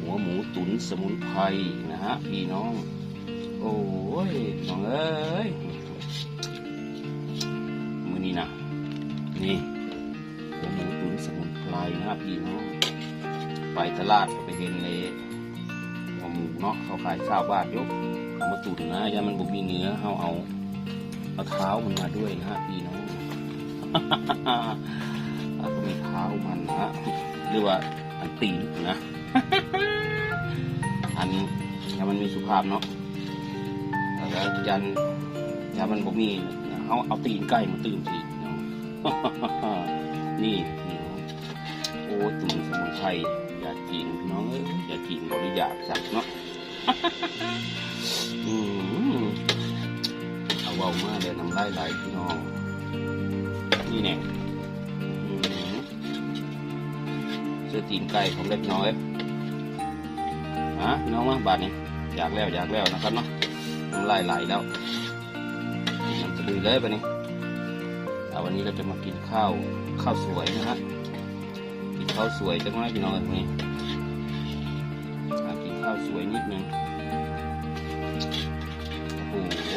หัวหมูตุ๋นสมุนไพรนะฮะพี่น้อง โอ้ยน้องเอ้ยมือนี้นะนี่หัวหมูตุ๋นสมุนไพรนะฮะพี่น้อง ไปตลาดก็ไปเห็นเลยหัวหมูเนาะเขาขายข้าวบาทยกเอามาตุ๋นนะยามันบ่มีเนื้อเอาเอาเอาเท้ามันมาด้วยนะฮะพี่น้องแล้วก็มีเท้ามันนะฮะหรือว่าอันตีนนะ อันยามันมีสุภาพเนาะแล้วก็ยันยามันบ่มีเอาเอาตีนไก่มาตื่มสิเนาะนี่พี่โอ้ตุนสมุนไพรอยากกินพี่น้องเอ้ยอยากกินบริยาสักเนาะอืมเอาเบามากเลยน้ำลายไหลพี่น้อง นี่แน่อืมเสื้อตีนไก่ของเล็กน้อยะพี่น้องมาบาทนี้อยากแล้วอยากแล้วนะครับเนาะน้ำลายไหลแล้วน้ำจะดุยเลยปนี้เอาวันนี้เราจะมากินข้าวข้าวสวยนะฮะกินข้าวสวยจังไหมพี่น้องเอ้ยวันนี้อ่กินข้าวสวยนิดนึงโอ้โห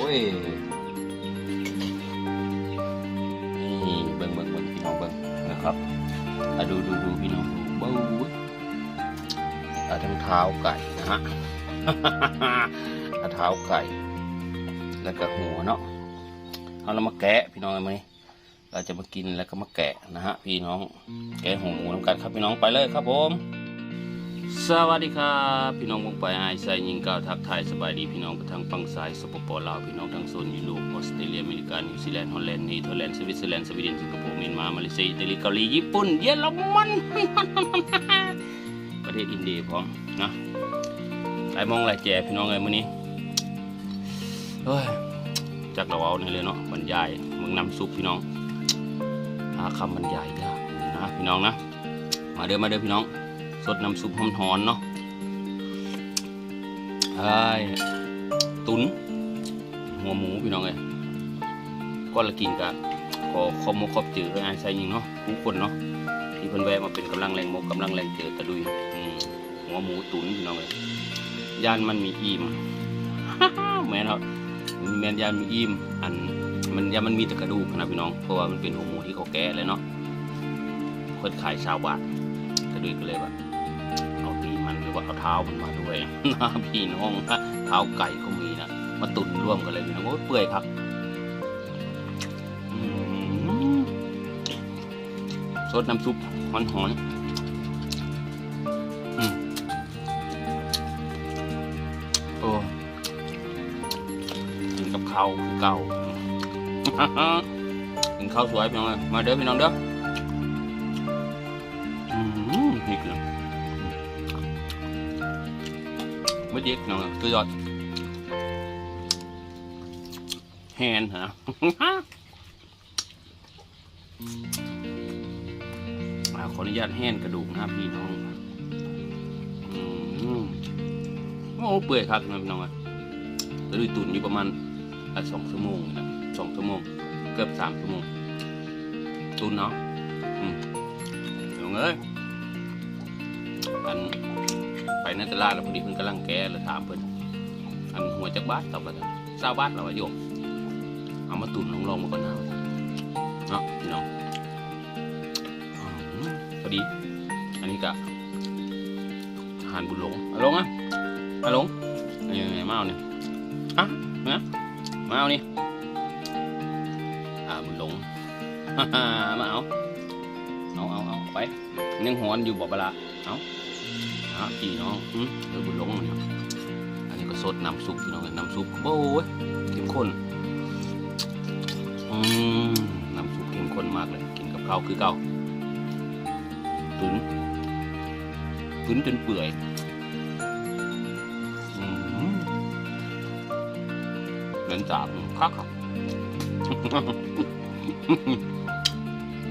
นี่เบิ่งเบิ่งเบิ่งพี่น้องเบิ่งนะครับอะดูดูดูพี่น้องดูเบ้าอะทั้งเท้าไก่ นะฮะเท้าไก่ แล้วก็หัวเนาะเอาเรามาแกะพี่น้องเอ้ยไหมเราจะมากินแล้วก็มาแกะนะฮะพี่น้อง แกะหัวหมูน้ำกันครับพี่น้องไปเลยครับผม สวัสดีครับพี่น้องวงไปไอายใส่ยิงก้าวทักทายสบายดีพี่น้องกระทั่งฟังสายสปปลาวพี่น้องทั้งโซนยุโรปออสเตรเลียอเมริกานิวซีแลนด์ฮอลแลนด์เนเธอร์แลนด์สวิตเซอร์แลนด์สวีเดนสิงคโปร์เมียนมามาเลเซียอิตาลีเกาหลีญี่ปุ่นเยอรมัน ประเทศอินเดียพร้อมนะหลายมองหลายแจพี่น้องเลยมื้อนี้เฮ้ยจากเราเอาเนี่ยเลยเนาะบรรยายเมืองน้ำซุปพี่น้องหาคำบรรยายยากนะพี่น้องนะมาเด้อมาเด้อพี่น้อง สดน้ำซุปหอมๆเนาะไอ้ตุนหัวหมูพี่น้องเอ้ยก็ละกินกะขอขอบหมกขอบจืดเลยไอ้ใส่ยิงเนาะทุกคนเนาะ ที่เพิ่นแวะมาเป็นกำลังแรงมกกำลังแรงเจอตะลุยหัวหมูตุ๋นพี่น้องเอ้ยย่านมันมีอิ่มแม่นครับแม่นย่านมีอิ่มอันมันย่านมันมีแต่กระดูกนะพี่น้องเพราะว่ามันเป็นหัวหมูที่เขาแก่เลยเนาะเพิ่นขายชาวบาทกระดุยก็เลยว่าเอาตีมันหรือว่าเอาเท้ามันมาด้วยนะพี่น้องเท้าไก่ก็มีนะมาตุนร่วมกันเลยพี่น้องโอ้เปื่อยครับอืม สดน้ำซุปหอนหอนๆอืมโอ้กินกับข้าวคือเก่ากินข้าวสวยพี่น้องเอ้ยมาเด้อพี่น้องเด้ออืมนี่คือไม่เด็กเนาะตัวยอดแฮนฮะ ขออนุญาตแห้นกระดูกนะครับพี่น้องอืมโอ้เปื่อยครับพี่น้องอะจะดูตุนอยู่ประมาณอะสองชั่วโมงนะสองชั่วโมง เกือบสามชั่วโมง ตุนเนาะอืมเดี๋ยวเอ้ยอันไปในตลาดแล้วพอดีเพิ่นกำลังแก้เลยถามเพิ่นอันหัวจักบาทต่อไปเศร้าบาทแล้ววะโยมเอามาตุนลองลองมาก่อนนะเนาะพี่น้อง พอดี อันนี้กะอาหารบุญหลงเอาลงอะอาลงนี่มาเอาเนี่ยฮะนะมาเอานี่อ่าบุญหลงมาเอาเอาเอาเอาไปยังหอนอยู่บ่บลาเอาฮะพี่น้องอืมเดี๋ยวบุญหลงเนี่ยอันนี้ก็สดน้ำซุปพี่น้องน้ำซุปโอ้ยเข้มข้นอืมน้ำซุปเข้มข้นมากเลยกินกับข้าวคือเก่า ตุ๋นตุนจนเปื่อยเหมือนจากคักครับ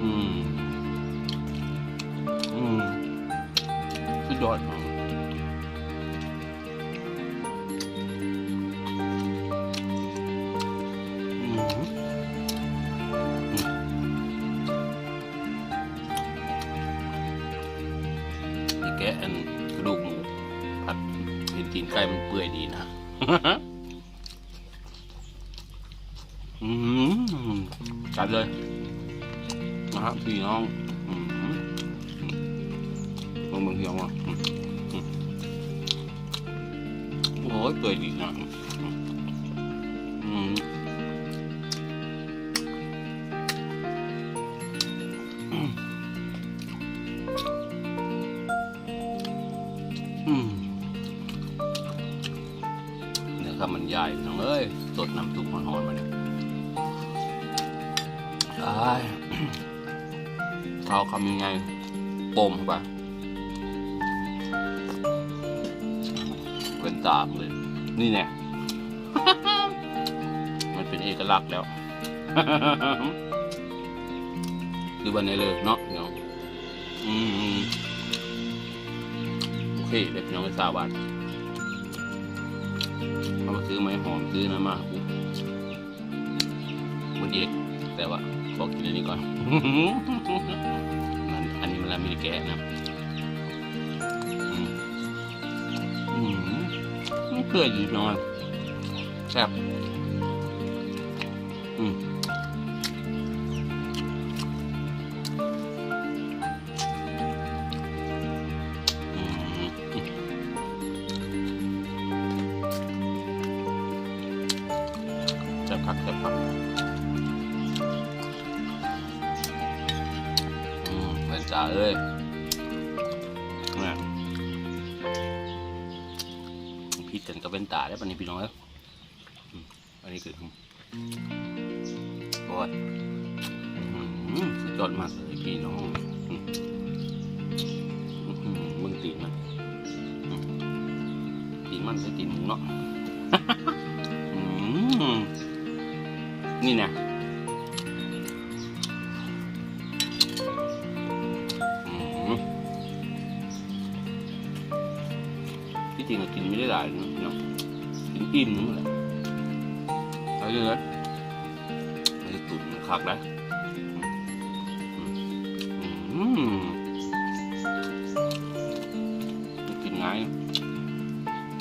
อืม อืมสุดยอด แกะอันกระดูกหมูผัดเห็นตีนไก่มันเปื่อยดีนะจัดเลยนะครับพี่น้องลองเบิ่งเสียงว่ะโอ้ยเปื่อยดีนะ เขาคำยังไงปมเข้าไปเป็นตามเลย นี่แน่มันเป็นเอกลักษณ์แล้วคือวันนี้เลยเนาะพี่น้องอืมโอเคเด็กน้องไปสาบานเอามาซื้อไม้หอมซื้อนะมาอุ๊ยมันเอกแต่ว่า บอกกินอันนี้ก่อนอันอันนี้มันละมีแกะนะอืมอืมเพื่ออยู่นอนแซ่บอืม เป็นจ่าเอ้ยพี่เต็นก็เป็นตาได้ปะนี่พี่น้องเอ้ยอันนี้คือโอ้ยสุดยอดมากเลยพี่น้องมึงตีนมันตีนมันใส่ตีนหมูเนาะนี่เนี่ย ไม่ได้หลายนะเนาะกินอิ่มนั่นแหละเอาเยอะๆไอ้ตุ๋นคักได้อืมกินง่าย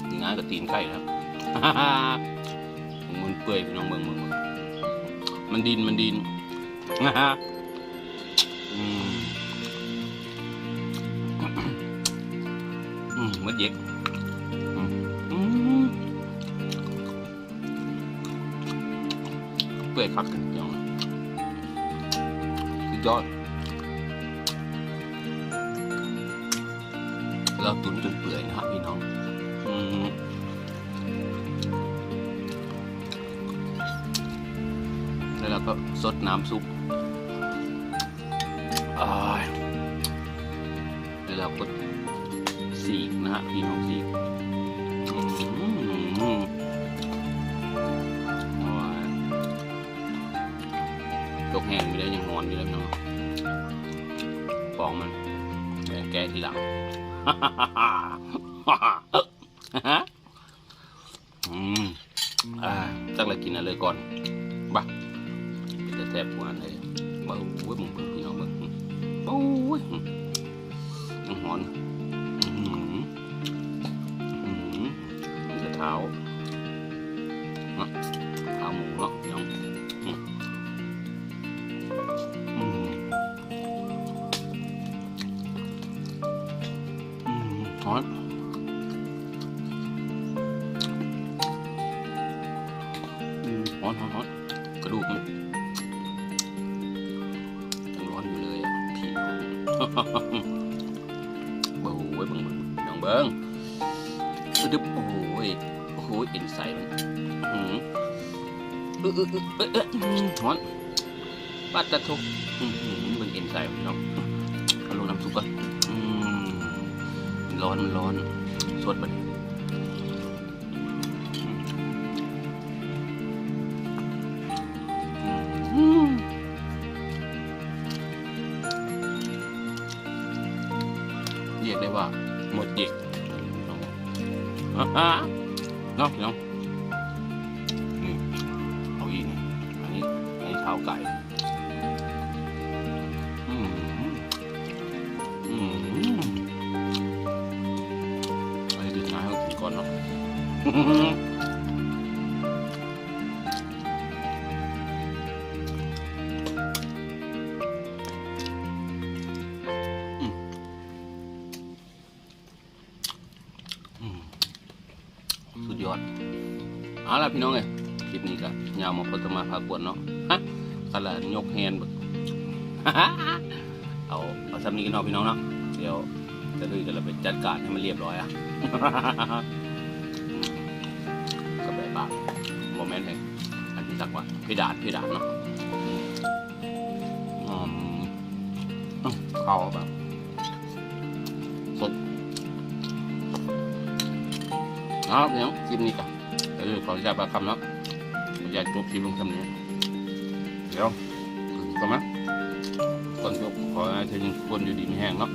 กินง่ายกับตีนไก่นะครับมันเปื่อยพี่น้องเบิ่งเบิ่งเบิ่งมันดินมันดินนะฮะอืมอืม เปื่อยคักกันจังสุดยอดเราตุ๋นจนเปื่อยนะครับพี่น้องอืมแล้วเราก็ซดน้ำซุปแล้วเราก็สีกนะฮะพี่น้องสีก ห้งไม่ได้ยังนอนอยู่เลยพี่น้องฟองมันแกะแกะทีหลังอืมอ่าตั้งแต่กินอะไรก่อนบ้าเป็นแต่แทบหัวเลยบ้าโอ้ยมึงเบิ่งพี่น้องมึงโอ้ยยังหอนอืมอืมมันจะเท้า มฮอนอืมฮอนฮอนฮอนกระดูกมันยังร้อนอยู่เลยพี่น้องโอ้ยเบิ่งเบิ่งน้องเบิ่งดึบโอ้ยโอ้ยอินใส่มันอืมเออเออเออเออเออนปัดตะทุกมอืมเอินใส่มันเนาะเอาลงน้ำซุปก่อน ร้อนมันร้อนสดมันอืมเรียกได้ว่า หมดเด็กฮ่าฮ่าเนาะน้องนี่เอาอีกนี่อันนี้อันนี้เท้าไก่ ก่อนเนาะสุดยอด เอาล่ะพี่น้องเอ้ยคลิปนี้ก็ยาวมาพอตมาพากวนเนาะฮะกะละยกแฮนเอาเอาซ้ำนี้กันเนาะพี่น้องเนาะเดี๋ยว จะลุยกันเราไปจัดการให้มันเรียบร้อยอะก็แบบบาโมเมนต์แห่งอันที่สักว่าพิดานพิดานเนาะอืมอื้อเข้าแบบสดเอาเดี๋ยวคลิปนี้ก่อนเดี๋ยวขออนุญาตปากคำเนาะขออนุญาตจบคลิปลงคำนี้เดี๋ยวก่อนมก่อนจบขอให้ถึงคนอยู่ดีไม่แห้งเนาะ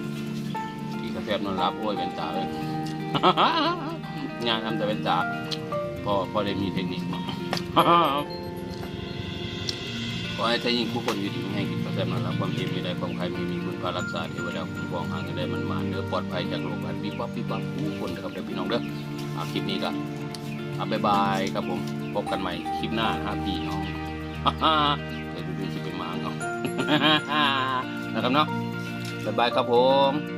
กินกาแฟนอนรับโอ้ยเป็นตาเลย งานทำแต่เป็นตาพอพอได้มีเทคนิคขอให้ท่านยิ่งผู้คนอยู่ดีไม่ให้กินกาแฟนอนรับความเย็นม่ได้ความใครม่มีคุณพารักษาเทวดาคุ้มครองห่างกันได้มันมาเนื้อปลอดภัยจากโรคภัยปีบ๊อบปีบ๊อบผู้คนนะครับเดี๋ยวพี่น้องเด้อเอาคลิปนี้ก็เอาบายบายครับผมพบกันใหม่คลิปหน้านะครับพี่น้องเดี๋ยวดูดูจะเป็นหมาเนาะนะครับเนาะบายบายครับผม